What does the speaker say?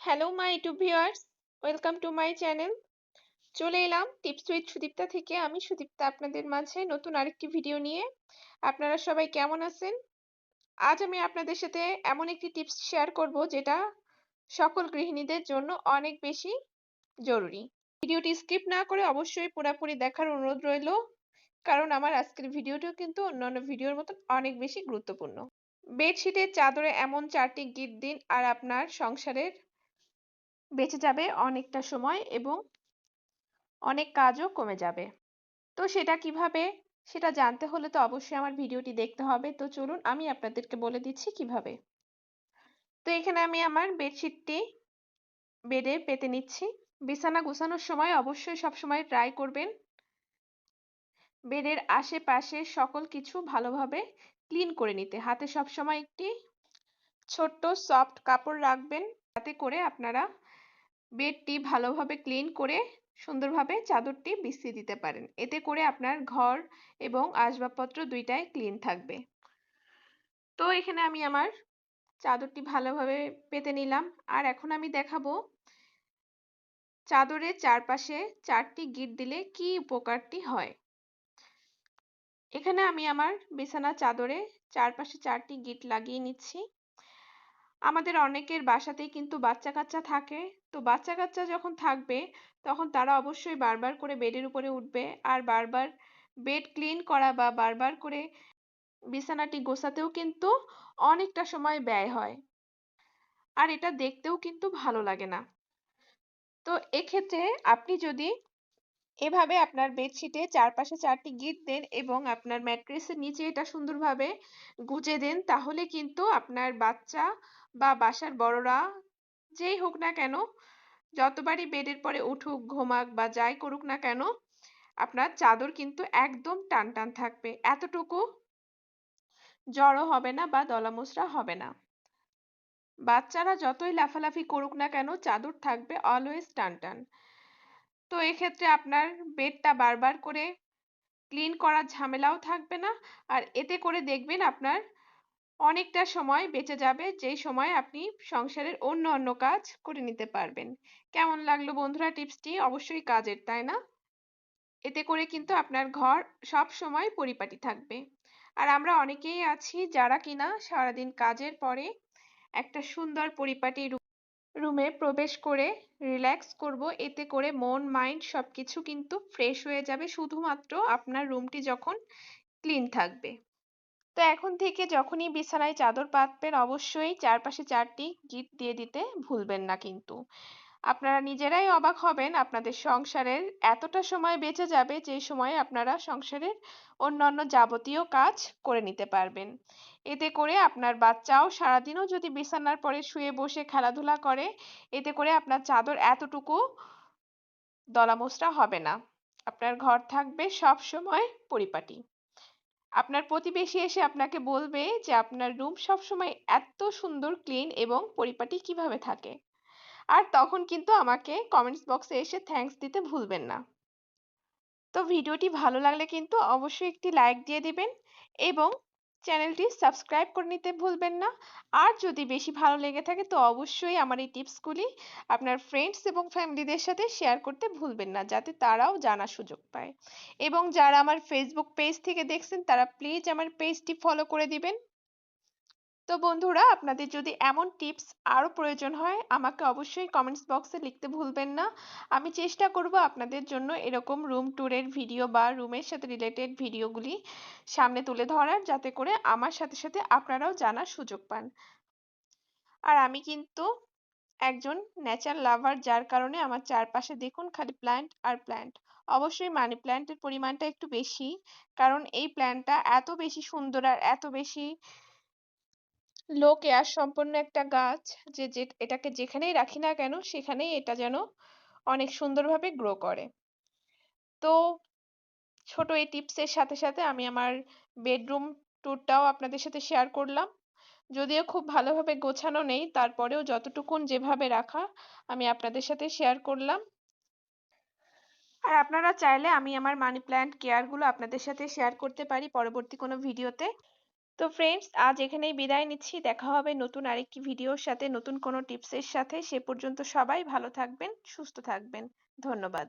Hello my to viewers welcome to my channel চলে এলাম tips with Sudipta থেকে। আমি সুদীপ্তা আপনাদের মাঝে নতুন আরেকটি ভিডিও নিয়ে। আপনারা সবাই কেমন আছেন? আজ আমি আপনাদের সাথে এমন একটি টিপস শেয়ার করব যেটা সকল গৃহিণীদের জন্য অনেক বেশি জরুরি। ভিডিওটি স্কিপ না করে অবশ্যই পুরোপুরি দেখার অনুরোধ রইল। কারণ আমার আজকের ভিডিওটিও কিন্তু অন্যান্য ভিডিওর মতন অনেক বেশি গুরুত্বপূর্ণ। বেডশিটের চাদরে এমন চারটি গিট দিন আর আপনার সংসারের বেঁচে যাবে অনেকটা সময় এবং অনেক কাজও কমে যাবে। তো সেটা কীভাবে, সেটা জানতে হলে তো অবশ্যই আমার ভিডিওটি দেখতে হবে। তো চলুন আমি আপনাদেরকে বলে দিচ্ছি কীভাবে। তো এখানে আমি আমার বেডশিটটি বেডে পেতে নিচ্ছি। বিছানা গোছানোর সময় অবশ্যই সবসময় ট্রাই করবেন। বেডের আশেপাশে সকল কিছু ভালোভাবে ক্লিন করে নিতে। হাতে সবসময় একটি ছোট্ট সফট কাপড় রাখবেন। যাতে করে আপনারা বেডটি ভালোভাবে ক্লিন করে সুন্দরভাবে চাদরটি বিছিয়ে দিতে পারেন। এতে করে আপনার ঘর এবং আসবাবপত্র দুইটাই ক্লিন থাকবে। তো এখানে আমি আমার চাদরটি ভালোভাবে পেতে নিলাম। আর এখন আমি দেখাবো চাদরের চারপাশে চারটি গিট দিলে কি উপকারটি হয়। এখানে আমি আমার বিছানা চাদরে চারপাশে চারটি গিট লাগিয়ে নিচ্ছি। আমাদের অনেকের বাসাতেই কিন্তু বাচ্চা কাচ্চা থাকে। তো বাচ্চা কাচ্চা যখন থাকবে, তখন তারা অবশ্যই বারবার করে বেডের উপরে উঠবে আর বারবার বেড ক্লিন করা বা বারবার করে বিছানাটি গোছাতেও কিন্তু অনেকটা সময় ব্যয় হয়। আর এটা দেখতেও কিন্তু ভালো লাগে না। তো এক্ষেত্রে আপনি যদি এভাবে আপনার বেডশিটে চারপাশে চারটি গিট দেন এবং আপনার ম্যাট্রেসের নিচে এটা সুন্দরভাবে গুজে দেন, তাহলে কিন্তু আপনার বাচ্চা বা বাসার বড়রা যেই হোক না কেন, যতবারই বেডের পরে উঠুক, ঘুমাক বা যাই করুক না কেন, আপনার চাদর কিন্তু একদম টান টান থাকবে। এতটুকু জড়ো হবে না বা দলামোচড়া হবে না। বাচ্চারা যতই লাফালাফি করুক না কেন, চাদর থাকবে অলওয়েজ টান টান। তো এক্ষেত্রে আপনার বেডটা বারবার করে ক্লিন করার ঝামেলাও থাকবে না। আর এতে করে দেখবেন আপনার অনেকটা সময় বেঁচে যাবে, যেই সময় আপনি সংসারের অন্য অন্য কাজ করে নিতে পারবেন। কেমন লাগল বন্ধুরা টিপসটি? অবশ্যই কাজের, তাই না? এতে করে কিন্তু আপনার ঘর সব সময় পরিপাটি থাকবে। আর আমরা অনেকেই আছি যারা কিনা সারাদিন কাজের পরে একটা সুন্দর পরিপাটি রুমে প্রবেশ করে রিল্যাক্স করব। এতে করে মন মাইন্ড সব কিছু কিন্তু ফ্রেশ হয়ে যাবে। শুধুমাত্র আপনার রুমটি যখন ক্লিন থাকবে। তো এখন থেকে যখনই বিছানায় চাদর পাতবেন, অবশ্যই চারপাশে চারটি গিট দিয়ে দিতে ভুলবেন না কিন্তু। আপনারা নিজেরাই অবাক হবেন আপনাদের সংসারের এতটা সময় বেঁচে যাবে যে সময়ে আপনারা সংসারের অন্যান্য যাবতীয় কাজ করে নিতে পারবেন। এতে করে আপনার বাচ্চাও সারাদিনও যদি বিছানার পরে শুয়ে বসে খেলাধুলা করে, এতে করে আপনার চাদর এতটুকু দলামোচড়া হবে না। আপনার ঘর থাকবে সব সময় পরিপাটি। আপনার প্রতিবেশী এসে আপনাকে বলবে যে আপনার রুম সবসময় এত সুন্দর, ক্লিন এবং পরিপাটি কীভাবে থাকে? আর তখন কিন্তু আমাকে কমেন্টস বক্সে এসে থ্যাঙ্কস দিতে ভুলবেন না। তো ভিডিওটি ভালো লাগলে কিন্তু অবশ্যই একটি লাইক দিয়ে দিবেন এবং চ্যানেলটি সাবস্ক্রাইব করে নিতে ভুলবেন না। আর যদি বেশি ভালো লেগে থাকে তো অবশ্যই আমার এই টিপসগুলি আপনার ফ্রেন্ডস এবং ফ্যামিলিদের সাথে শেয়ার করতে ভুলবেন না, যাতে তারাও জানার সুযোগ পায়। এবং যারা আমার ফেসবুক পেজ থেকে দেখছেন তারা প্লিজ আমার পেজটি ফলো করে দিবেন। তো বন্ধুরা, আপনাদের যদি এমন টিপস আরও প্রয়োজন হয়, আমাকে অবশ্যই কমেন্টস বক্সে লিখতে ভুলবেন না। আমি চেষ্টা করব আপনাদের জন্য এরকম রুম ট্যুরের ভিডিও বা রুমের সাথে রিলেটেড ভিডিওগুলি সামনে তুলে ধরার, যাতে করে আমার সাথে সাথে আপনারাও জানার সুযোগ পান। আর আমি কিন্তু একজন নেচার লাভার যার কারণে আমার চারপাশে দেখুন খালি প্ল্যান্ট আর প্ল্যান্ট অবশ্যই মানি প্ল্যান্টের পরিমাণটা একটু বেশি, কারণ এই প্ল্যান্টটা এত বেশি সুন্দর আর এত বেশি লো কেয়ার সম্পন্ন একটা গাছ যে এটাকে যেখানেই রাখি না কেন, সেখানেই এটা যেন অনেক সুন্দরভাবে গ্রো করে। তো ছোট এই টিপসের সাথে সাথে আমি আমার বেডরুম ট্যুরটাও আপনাদের সাথে শেয়ার করলাম। যদিও খুব ভালোভাবে গোছানো নেই, তারপরেও যতটুকুন যেভাবে রাখা আমি আপনাদের সাথে শেয়ার করলাম। আর আপনারা চাইলে আমি আমার মানি প্ল্যান্ট কেয়ারগুলো আপনাদের সাথে শেয়ার করতে পারি পরবর্তী কোনো ভিডিওতে তো ফ্রেন্ডস আজ এখানেই বিদায় নিচ্ছি। দেখা হবে নতুন আরেকটি ভিডিওর সাথে, নতুন কোনো টিপসের সাথে। সে পর্যন্ত সবাই ভালো থাকবেন, সুস্থ থাকবেন। ধন্যবাদ।